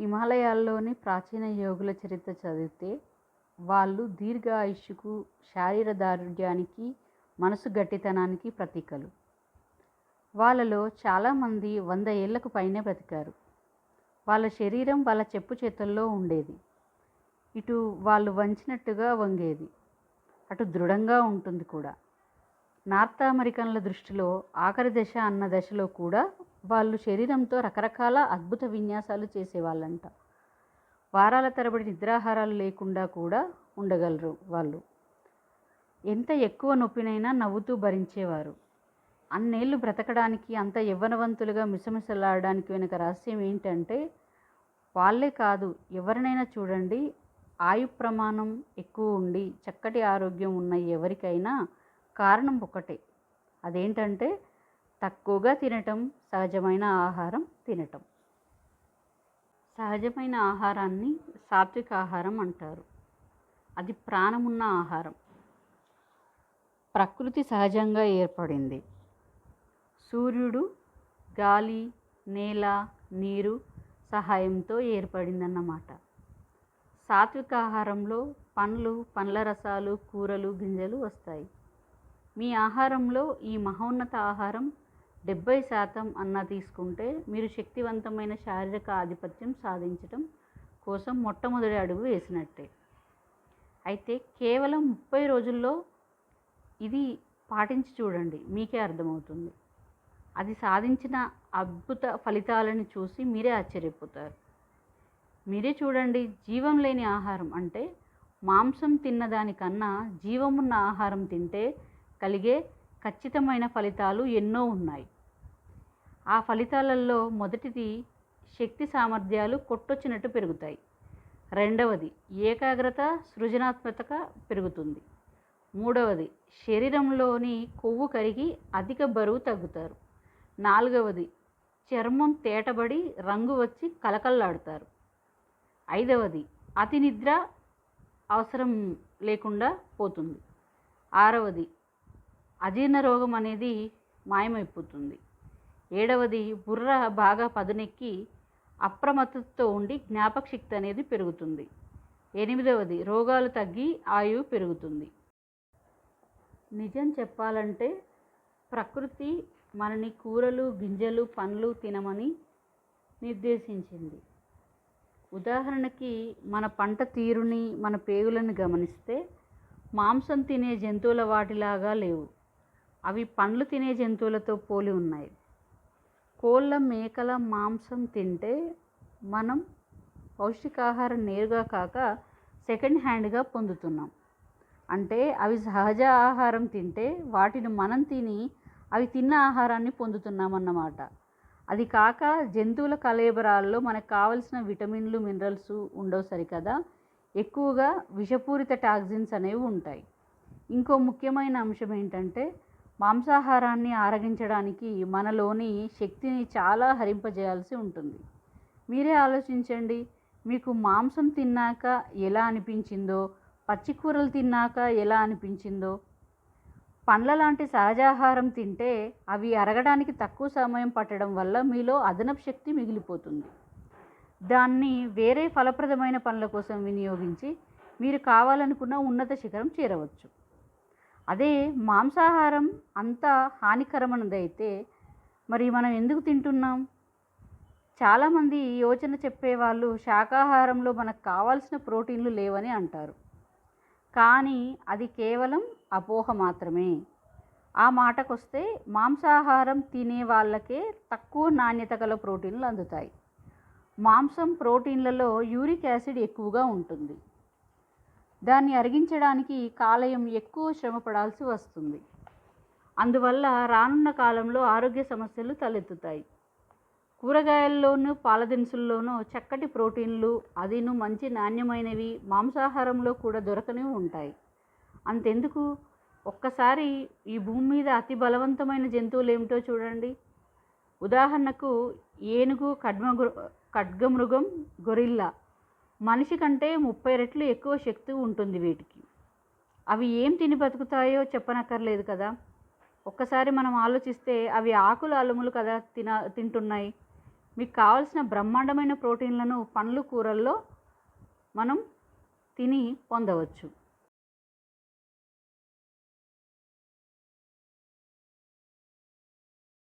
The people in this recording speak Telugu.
హిమాలయాల్లోని ప్రాచీన యోగుల చరిత్ర చదివితే వాళ్ళు దీర్ఘ ఆయుష్కు శారీర దారుఢ్యానికి మనసు గట్టితనానికి ప్రతీకలు. వాళ్ళలో చాలామంది వంద ఏళ్ళకు పైనే బ్రతికారు. వాళ్ళ శరీరం వాళ్ళ చెప్పు చేతుల్లో ఉండేది. ఇటు వాళ్ళు వంచినట్టుగా వంగేది. అటు దృఢంగా ఉంటుంది కూడా. నార్త్ అమెరికన్ల దృష్టిలో ఆఖరి దశ అన్న దశలో కూడా వాళ్ళు శరీరంతో రకరకాల అద్భుత విన్యాసాలు చేసేవాళ్ళంట. వారాల తరబడి నిద్రాహారాలు లేకుండా కూడా ఉండగలరు వాళ్ళు. ఎంత ఎక్కువ నొప్పినైనా నవ్వుతూ భరించేవారు. అన్నేళ్ళు బ్రతకడానికి అంత యవ్వనవంతులుగా మిసమిసలాడడానికి వెనుక రహస్యం ఏంటంటే వాళ్ళే కాదు ఎవరినైనా చూడండి ఆయు ప్రమాణం ఎక్కువ ఉండి చక్కటి ఆరోగ్యం ఉన్న ఎవరికైనా కారణం ఒకటే అదేంటంటే తక్కువగా తినటం సహజమైన ఆహారం తినటం. సహజమైన ఆహారాన్ని సాత్విక ఆహారం అంటారు. అది ప్రాణమున్న ఆహారం. ప్రకృతి సహజంగా ఏర్పడింది. సూర్యుడు గాలి నేల నీరు సహాయంతో ఏర్పడిందన్నమాట. సాత్విక ఆహారంలో పండ్లు పండ్ల రసాలు కూరలు గింజలు వస్తాయి. మీ ఆహారంలో ఈ మహోన్నత ఆహారం డెబ్బై శాతం అన్న తీసుకుంటే మీరు శక్తివంతమైన శారీరక ఆధిపత్యం సాధించటం కోసం మొట్టమొదటి అడుగు వేసినట్టే. అయితే కేవలం ముప్పై రోజుల్లో ఇది పాటించి చూడండి మీకే అర్థమవుతుంది. అది సాధించిన అద్భుత ఫలితాలను చూసి మీరే ఆశ్చర్యపోతారు. మీరే చూడండి జీవం లేని ఆహారం అంటే మాంసం తిన్నదానికన్నా జీవమున్న ఆహారం తింటే కలిగే ఖచ్చితమైన ఫలితాలు ఎన్నో ఉన్నాయి. ఆ ఫలితాలలో మొదటిది శక్తి సామర్థ్యాలు కొట్టొచ్చినట్టు పెరుగుతాయి. రెండవది ఏకాగ్రత సృజనాత్మకత పెరుగుతుంది. మూడవది శరీరంలోని కొవ్వు కరిగి అధిక బరువు తగ్గుతారు. నాలుగవది చర్మం తేటబడి రంగు వచ్చి కలకల్లాడుతారు ఐదవది అతి నిద్ర అవసరం లేకుండా పోతుంది. ఆరవది అజీర్ణ రోగం అనేది మాయమైపోతుంది. ఏడవది బుర్ర బాగా పదునెక్కి అప్రమత్తతో ఉండి జ్ఞాపకశక్తి అనేది పెరుగుతుంది. ఎనిమిదవది రోగాలు తగ్గి ఆయువు పెరుగుతుంది. నిజం చెప్పాలంటే ప్రకృతి మనని కూరలు గింజలు పండ్లు తినమని నిర్దేశించింది. ఉదాహరణకి మన పంట తీరుని మన పేగులను గమనిస్తే మాంసం తినే జంతువుల వాటిలాగా లేవు. అవి పండ్లు తినే జంతువులతో పోలి ఉన్నాయి. కోళ్ళ మేకల మాంసం తింటే మనం పౌష్టికాహారం నేరుగా కాక సెకండ్ హ్యాండ్గా పొందుతున్నాం. అంటే అవి సహజ ఆహారం తింటే వాటిని మనం తిని అవి తిన్న ఆహారాన్ని పొందుతున్నామన్నమాట. అది కాక జంతువుల కలేబరాల్లో మనకు కావలసిన విటమిన్లు మినరల్స్ ఉండవు సరికదా? ఎక్కువగా విషపూరిత టాక్సిన్స్ అనేవి ఉంటాయి. ఇంకో ముఖ్యమైన అంశం ఏంటంటే మాంసాహారాన్ని ఆరగించడానికి మనలోని శక్తిని చాలా హరింపజేయాల్సి ఉంటుంది. మీరే ఆలోచించండి మీకు మాంసం తిన్నాక ఎలా అనిపించిందో పచ్చికూరలు తిన్నాక ఎలా అనిపించిందో. పండ్ల లాంటి సహజాహారం తింటే అవి అరగడానికి తక్కువ సమయం పట్టడం వల్ల మీలో అదనపు శక్తి మిగిలిపోతుంది. దాన్ని వేరే ఫలప్రదమైన పనుల కోసం వినియోగించి మీరు కావాలనుకున్న ఉన్నత శిఖరం చేరవచ్చు. అదే మాంసాహారం అంత హానికరమైనదైతే మరి మనం ఎందుకు తింటున్నాం? చాలామంది యోచన చెప్పేవాళ్ళు శాకాహారంలో మనకు కావాల్సిన ప్రోటీన్లు లేవని అంటారు. కానీ అది కేవలం అపోహ మాత్రమే. ఆ మాటకొస్తే మాంసాహారం తినే వాళ్ళకే తక్కువ నాణ్యత గల ప్రోటీన్లు అందుతాయి. మాంసం ప్రోటీన్లలో యూరిక్ యాసిడ్ ఎక్కువగా ఉంటుంది. దాన్ని అరిగించడానికి కాలేయం ఎక్కువ శ్రమ పడాల్సి వస్తుంది. అందువల్ల రానున్న కాలంలో ఆరోగ్య సమస్యలు తలెత్తుతాయి. కూరగాయల్లోనూ పాలదినుసుల్లోనూ చక్కటి ప్రోటీన్లు అదిను మంచి నాణ్యమైనవి మాంసాహారంలో కూడా దొరకని ఉంటాయి. అంతెందుకు? ఒక్కసారి ఈ భూమి మీద అతి బలవంతమైన జంతువులు ఏమిటో చూడండి. ఉదాహరణకు ఏనుగు కడ్మ ఖడ్గమృగం గొరిల్లా. మనిషి కంటే ముప్పై రెట్లు ఎక్కువ శక్తి ఉంటుంది వీటికి. అవి ఏం తిని బతుకుతాయో చెప్పనక్కర్లేదు కదా. ఒక్కసారి మనం ఆలోచిస్తే అవి ఆకులు అలుములు కదా తిన తింటున్నాయి. మీకు కావాల్సిన బ్రహ్మాండమైన ప్రోటీన్లను పండ్లు కూరల్లో మనం తిని పొందవచ్చు.